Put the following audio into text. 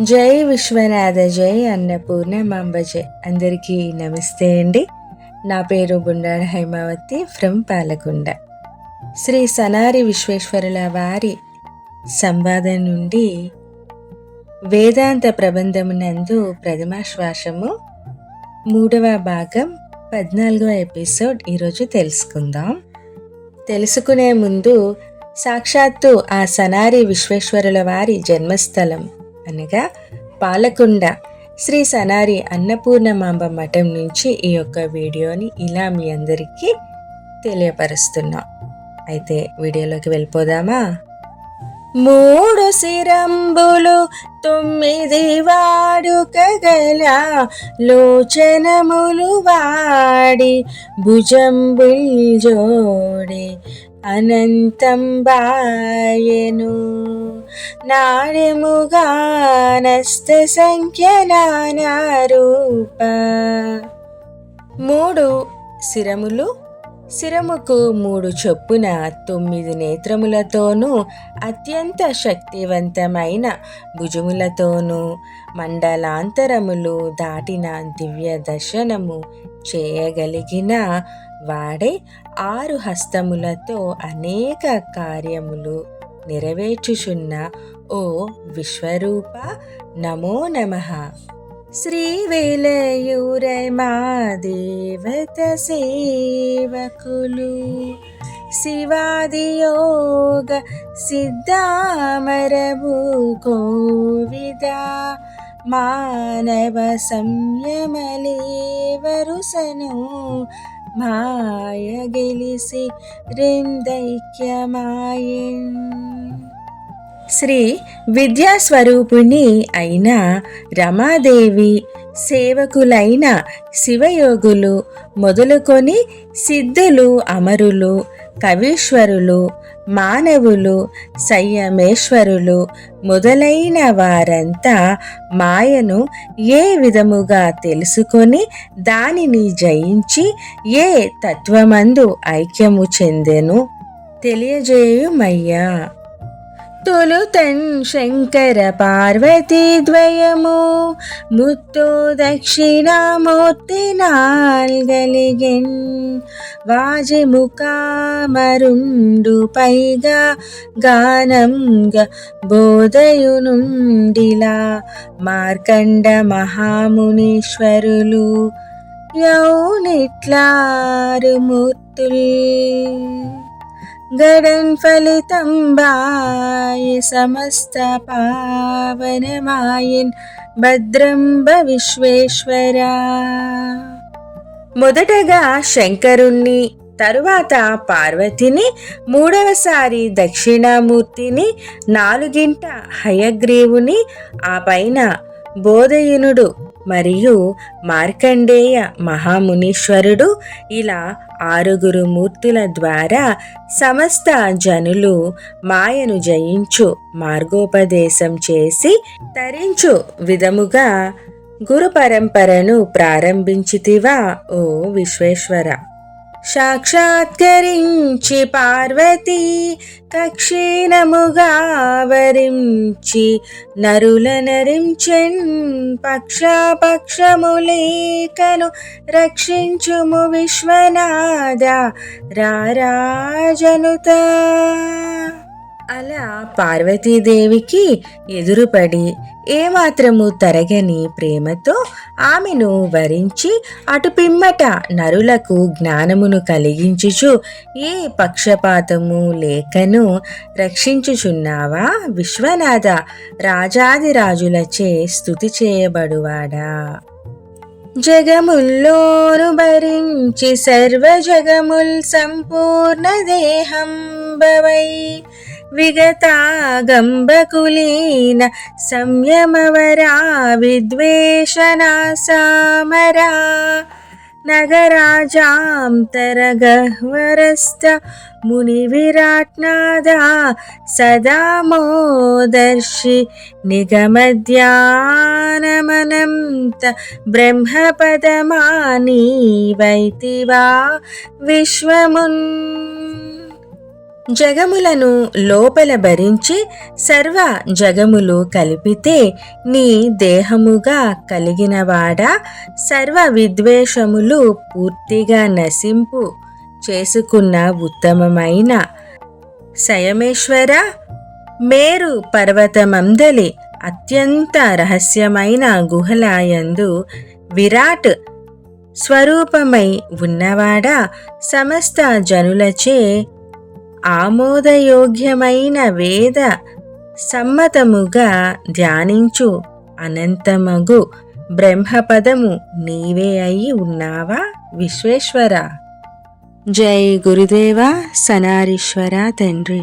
జై విశ్వనాథ జై అన్నపూర్ణ మాంబ జై అందరికీ నమస్తే అండి. నా పేరు గుండాడ హైమావతి ఫ్రమ్ పాలకొండ. శ్రీ సనారి విశ్వేశ్వరుల వారి సంవాదం నుండి వేదాంత ప్రబంధమునందు ప్రథమాశ్వాసము మూడవ భాగం పద్నాలుగో ఎపిసోడ్ ఈరోజు తెలుసుకుందాం. తెలుసుకునే ముందు సాక్షాత్తు ఆ సనారి విశ్వేశ్వరుల వారి జన్మస్థలం అనగా పాలకొండ శ్రీ సనారి అన్నపూర్ణమాంబ మఠం నుంచి ఈ యొక్క వీడియోని ఇలా మీ అందరికీ తెలియపరుస్తున్నాం. అయితే వీడియోలోకి వెళ్ళిపోదామా? మూడు సిరంబులు తొమ్మిది వాడుకగల లోచనములు వాడి భుజంబుల్ జోడి అనంతం బాయను నాడెముగానస్త సంఖ్య నానారూప మూడు శిరములు శిరముకు మూడు చొప్పున తొమ్మిది నేత్రములతోనూ అత్యంత శక్తివంతమైన భుజములతోనూ మండలాంతరములు దాటిన దివ్య దర్శనము చేయగలిగిన వాడే ఆరు హస్తములతో అనేక కార్యములు నెరవేర్చుచున్న ఓ విశ్వరూప. నమో నమ. శ్రీ మా దేవత సేవకులు. శివాదియోగ సిద్ధామరభు గోవిద. మానవ సంయమలేవరుసను మాయ గెలిసి రెందైక్యమాయన్ శ్రీ విద్యాస్వరూపిణి అయిన రమాదేవి సేవకులైన శివయోగులు మొదలుకొని సిద్ధులు అమరులు కవీశ్వరులు మానవులు సంయమేశ్వరులు మొదలైన వారంతా మాయను ఏ విధముగా తెలుసుకొని దానిని జయించి ఏ తత్వమందు ఐక్యము చెందెను? తెలియజేయుమయ్యా. తొలుతన్ శంకర పార్వతీ ద్వయము. ముత్తు దక్షిణామూర్తి నాల్గలిగెన్. వాజిముఖామరుండు పైగా గానంగా బోధయునుండిలా మార్కండ మహామునీశ్వరులు యౌనిట్లారు ముత్తుల్ గడన్ ఫలితం బాయ సమస్త పావనమాయన్ భద్రంబ విశ్వేశ్వర. మొదటగా శంకరుణ్ణి తరువాత పార్వతిని మూడవసారి దక్షిణామూర్తిని నాలుగింట హయగ్రీవుని ఆ పైన బోధయునుడు మరియు మార్కండేయ మహామునీశ్వరుడు ఇలా ఆరుగురు మూర్తుల ద్వారా సమస్త జనులు మాయను జయించు మార్గోపదేశం చేసి తరించు విధముగా గురు పరంపరను ప్రారంభించితివా ఓ విశ్వేశ్వర. సాక్షాత్కరించి పార్వతీ కక్షీణముగా వరించి నరుల నరించెన్ పక్షాపక్షములేకను రక్షించుము విశ్వనాథ రారాజనుతా. అలా పార్వతీదేవికి ఎదురుపడి ఏమాత్రము తరగని ప్రేమతో ఆమెను వరించి అటు పిమ్మట నరులకు జ్ఞానమును కలిగించుచు ఏ పక్షపాతము లేకను రక్షించుచున్నావా విశ్వనాథ? రాజాదిరాజులచే స్థుతి చేయబడువాడా? జగముల్లోను భరించి సర్వ జగముల్ సంపూర్ణ దేహం భవై విగతాగంబకులీన సంయమవరా విద్వేషనాసామరా నగరాజాంతరగహ్వరస్థ మునివిరాట్నాదా సదా మోదర్శి నిగమధ్యానమనంత బ్రహ్మపదమానీ వైతివా విశ్వమున్ జగములను లోపల భరించి సర్వ జగములు కలిపితే నీ దేహముగా కలిగినవాడా సర్వ విద్వేషములు పూర్తిగా నశింపు చేసుకున్న ఉత్తమమైన సయమేశ్వర మేరు పర్వతమందలి అత్యంత రహస్యమైన గుహలాయందు విరాట్ స్వరూపమై ఉన్నవాడా సమస్త జనులచే ఆమోదయోగ్యమైన వేద సమ్మతముగా ధ్యానించు. అనంతమగు బ్రహ్మపదము నీవే అయి ఉన్నావా విశ్వేశ్వర? జై గురుదేవ సనారీశ్వర తండ్రి.